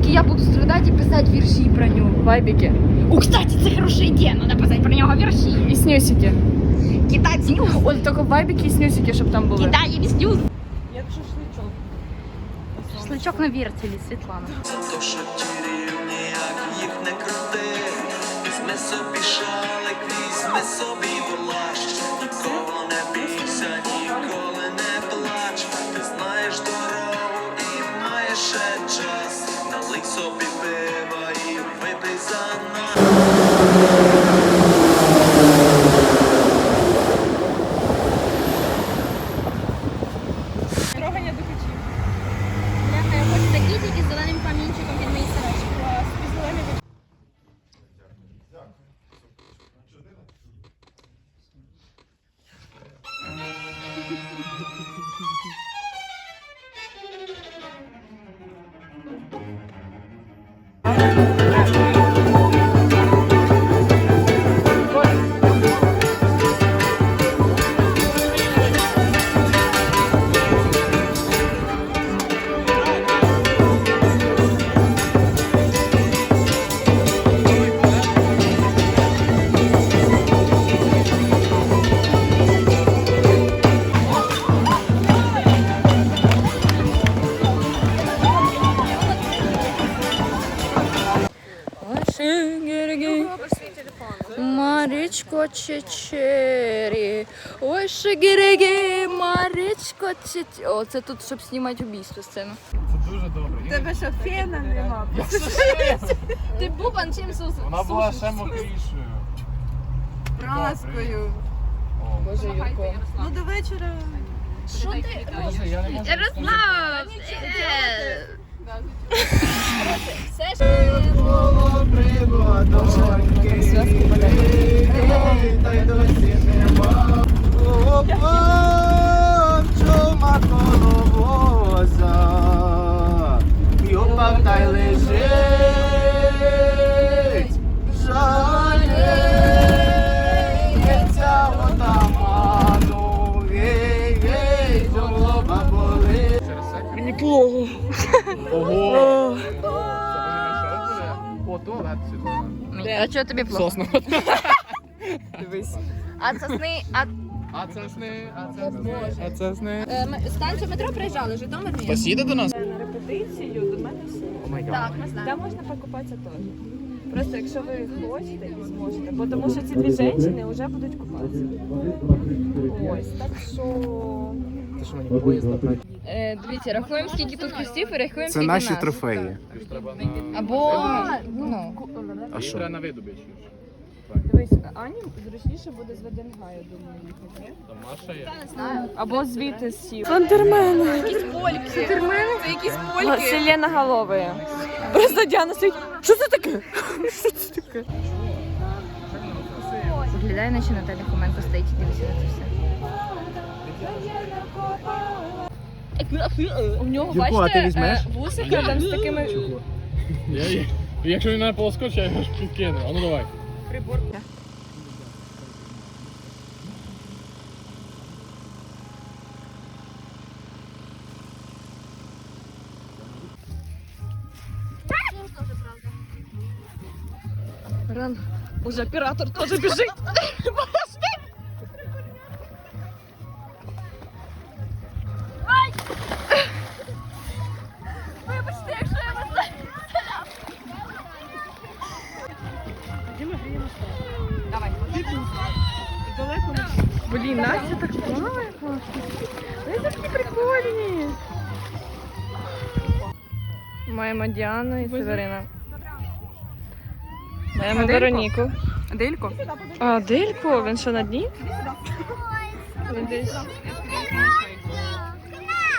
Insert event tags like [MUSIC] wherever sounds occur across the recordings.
Я буду страдать и писать вірші про нього. Вайбики. О, кстати, це хороша ідея, надо писати про нього вірші. І снюсики. Китай снюс. От тільки вайбики і снюсики, щоб там були. Китай і снюс. Як шашличок. Шличок на вертелі, Світлана. Рівні, їх не крути. Візьми собі Трогання до ключів. Бляха, я хочу такі тільки з зеленим камінчиком від моїх сорочки. Клас. Під зелений Марічко [LAUGHS] Чечері, ой шигириги, Марічко Чечері. О, це тут, щоб знімати убійство сцену. Це дуже добре. Тебе що, фена нема? [LAUGHS] Ти бубан чим сус? Вона була ще мокрішою. Праскою. Боже, Юрко. Ну до вечора. Що ти? Боже, я не можу. Ярослав! Та й лежить, Мені. Ого. О, туалет сюди. А чого тобі плохо? Сосно. Дивись. А це сни, а А це сни, а це сни, а це сни. станцію метро приїжджали, Житомир ні? Хтось їде до нас? На репетицію до мене всі. О май Так, ми знаємо. Там можна покупатися теж. Просто якщо ви хочете і зможете, бо тому що ці дві жінки вже будуть купатися. Ось, так що... Що мені поїзд направити? Е, дивіться, рахуємо, скільки тут хрестів і рахуємо, Це скільки наші нас. трофеї. Або, ну, А що? На виду більше. Дивись, Ані зручніше буде з ВДНГ, я думаю, їхати. Маша є. не знаю. Або звідти з сіл. Слендермен. Якісь польки. Це якісь польки. Селена голови. Просто Діана стоїть. Що це таке? Що це таке? Виглядає, наче Наталя Хоменко стоїть і дивиться на це все. У нього, Юрко, а ти бачите, візьмеш? е, вусика там з такими... Я. Якщо він мене полоскочить, я його ж підкину. А ну давай. Ран. Уже оператор теж біжить. [LAUGHS] Маємо Діану і Северина. Маємо Вероніку. Делько? А, Делько, він що на дні? Він десь.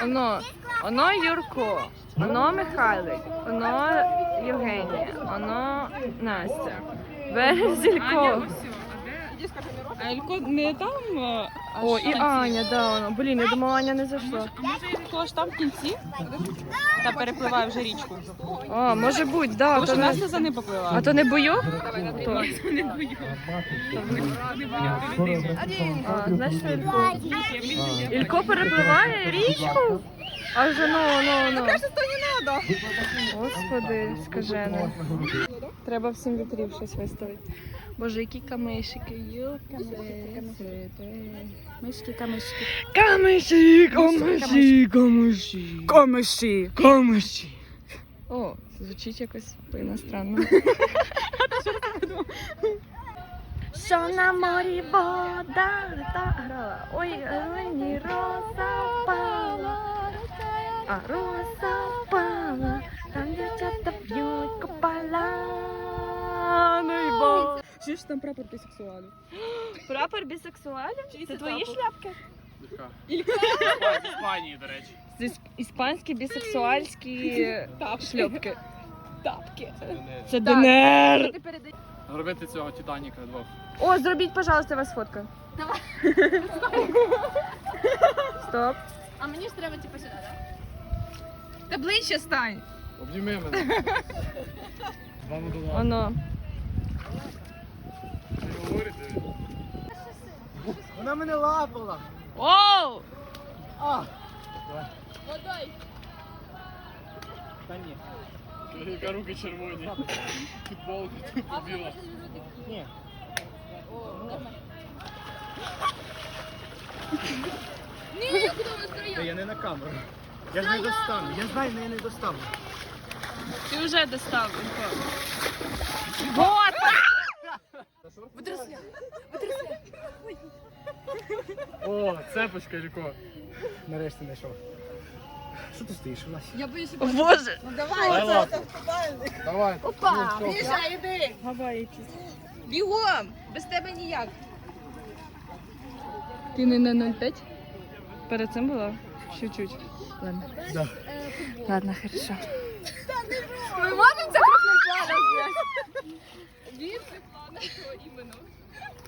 Оно, оно Юрко, оно Михайлик, оно Євгенія, оно Настя. Березілько. А Ілько не там? А О, і Аня, да, воно. Блін, я думала, Аня не зайшла. А може Ілько ж там в кінці? Та перепливає вже річку. А, може бути, да. Тому То що не... За ним попливала. А то не не бою. А, значить, Ілько. Ілько перепливає річку? А вже ну, ну, ну. Господи, скажене. Треба всім вітрів щось виставити. Боже, які камишики, юбка, мишки, камишки. Камиші, камиші, камиші. Камиші. Камиші. О, звучить якось по-іностранно. Що на морі вода та грала, ой, руйні роза пала, а роза пала, там дівчата Що ж там прапор бісексуалів? Прапор бісексуалів? Це твої шляпки? З Іспанії, до речі. Це іспанські бісексуальські шльопки. Тапки. Це ДНР. Робити цього Титаніка двох. О, зробіть, пожалуйста, вас фотка. Давай. [LAUGHS] Стоп. А мені ж треба типу сюди, так? Та ближче стань. Обніми мене. [LAUGHS] З вами до лави. Оно. Ви говорите? Вона мене лапала. Оу! Водой. Та ні. Яка руки червоні. Футболка тупо біла. Ні. Ні, куди вона стояла? я не на камеру. Я ж не достану. Я знаю, але я не достану. Ти вже достав. О, цепочка, Ілько. Нарешті знайшов. Що ти стоїш, Вася? Я боюся. Боже. Давай лапу. Давай. Опа! Гавай якісь. Бігом! Без тебе ніяк. Ти не на 0,5? Перед цим було? Чуть-чуть. Ладно. Да. Ладно, хорошо. Ми можемо це планом зняти? Він це план, що іменно.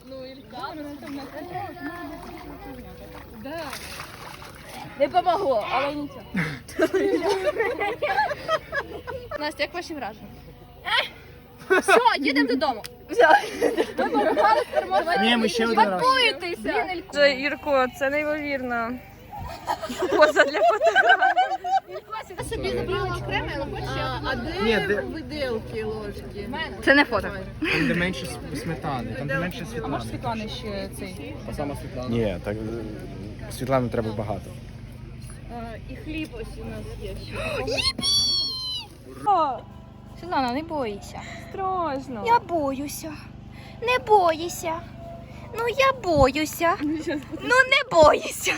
Ну, Ілька, там Да. Не помогло, але нічого. Настя, як ваші враження? Все, їдемо додому. Ні, ми ще один раз. Пуєтеся. Це Ірко, це неймовірно. Поза для фотографії. Я собі забрала окремо, але хочеш я Ні, де, Це не фото. там де менше с- сметани. Там де менше Світлани. Світлана ще цей. Та сама Світлана. Ні, так е, Світлани треба багато. І хліб ось у нас є. Світлана, не бойся. Страшно. Я боюся. Не боїся. Ну я боюся. Ну не боїся.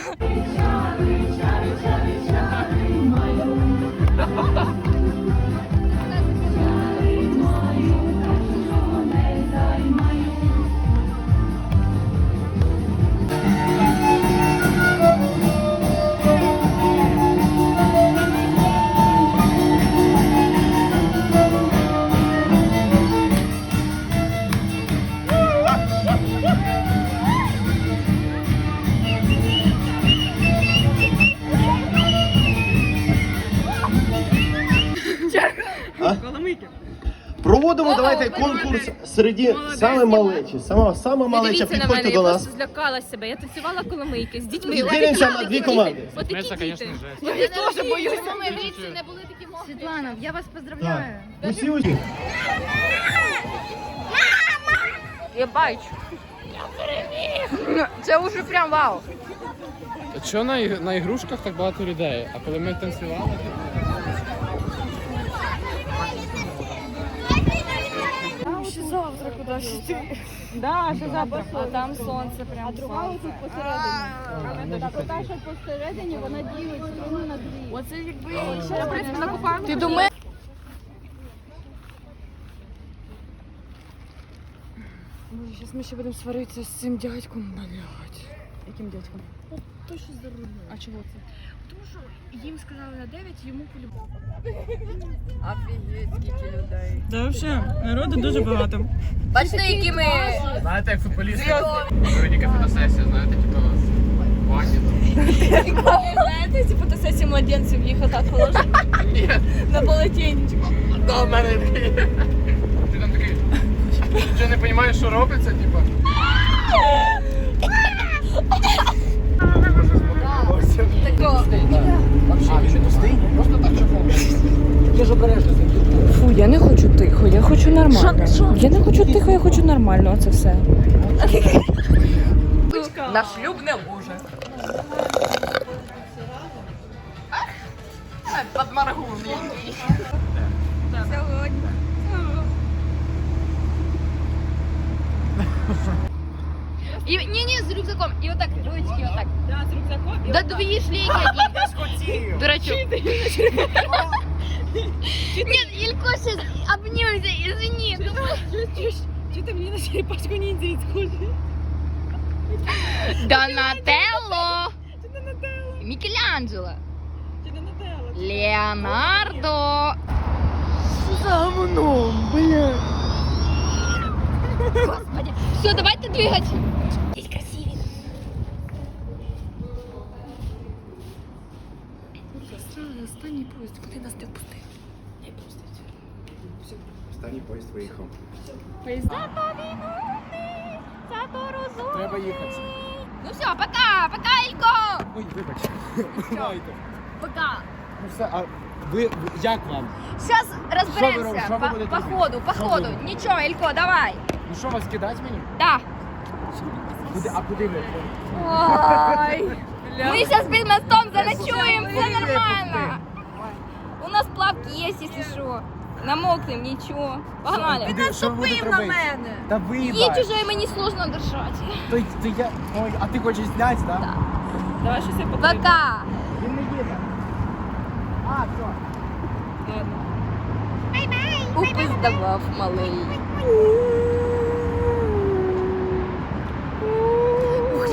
Проводимо давайте конкурс серед саме малечі. Саме саме малеча підходьте до нас. злякала себе. Я танцювала коломийки з дітьми. І ділимося на дві команди. Звісно, діти. жесть. Я теж боюся. Ми не були такі мокрі. Світлана, я вас поздравляю. Усі усі. Я бачу. Це вже прям вау. А чого на, на ігрушках так багато людей? А коли ми танцювали, то... Ще завтра кудись йти. Да, ще завтра. А там сонце прям. А друга тут посередині. Та, що посередині, вона ділиться ну, на дві. Оце якби в принципі. Ти думаєш? Боже, зараз ми ще будемо сваритися з цим дядьком, блядь. Яким дядьком? Той, що за. А чого це? Тому що їм сказали на 9, йому по-любому. Офігеть, скільки людей. Да, взагалі, народу дуже багато. Бачите, які ми. Знаєте, як футболісти? Вероніка фотосесія, знаєте, типу, вані. Знаєте, ці фотосесії младенців їх отак положили Ні, на полотенечку. до мене такий. Ти там такий, що не розумієш, що робиться, типу? Просто так чехол. Я ж обережно. Фу, я не хочу тихо, я хочу нормально. Я не хочу тихо, я хочу нормально, оце все. Наш шлюбне ложе. Подморгує. Сьогодні. І, ні, ні, з рюкзаком. І отак, ручки, отак. Да, з рюкзаком. Да дві шлейки одні. Дурачок. Нет, Илько сейчас обнимемся, извини. Чи ти мені на черепашку ніндзя відходить? Донателло. Микеланджело. Чи не Нателла? Леонардо. За мном, бля. Господи. Все, давайте двигать. Здесь красивее. Останній поїзд, куди нас ти впустив? Останній поїзд виїхав. Поезда повинны, зато розумні. Треба їхати. Ну все, пока, пока, Илько. Ой, вибач. Давайте. Пока. Ну все, а ви як вам? Сейчас Що ви разберемся. робите? Що ви По, будете по робити? ходу, по Що ви ходу. робите? Ничего, Илько, давай. Ну що, вас кидать мені? Да. Куди, а куди ви? Ой. Мы сейчас перед мостом заночуем, все нормально. У нас плавки есть, если что. Намокнем, ничего. Погнали. Що ви будете робити? Та Їдь вибач. уже, мені сложно дышать. То, то я... Ой, а ти хочеш зняти, так? Да. Давай щось я покажу. Пока. Він не їде. А, все. Упиздавав малий.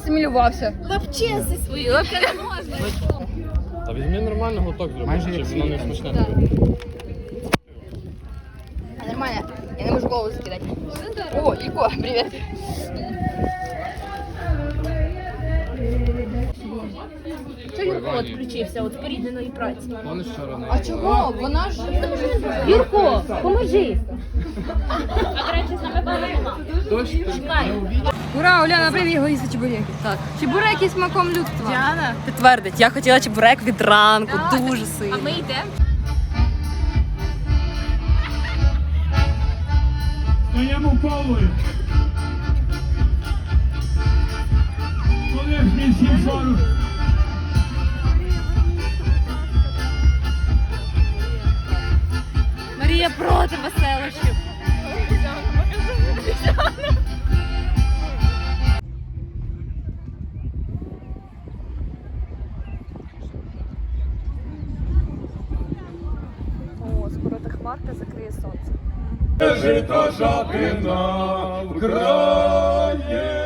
асимілювався. Лапчеси свої. Лапчеси можна. А візьми нормально глоток зроби, Майже щоб воно не смачне буде. Нормально. Я не можу голову закидати. О, Ілько, привіт. Що Юрко відключився від спорідненої праці? Он ще рано. А чого? Вона ж Юрко, поможи. А до речі, з нами Ура, Оляна, привіт, його їсти чебуреки. Так. Чебуреки смаком людства. Діана підтвердить, я хотіла чебурек від ранку, дуже сильно. А ми йдемо. Моєму полу. Олег 840. я проти веселощів. О, скоро та хмарка закриє сонце. Жито жадина в краї.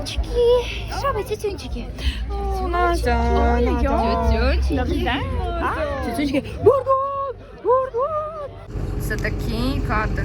Тютюнчики. Що ви, тютюнчики? Тютюнчики. Тютюнчики. Бурдон! Бурдон! Це такий кадр.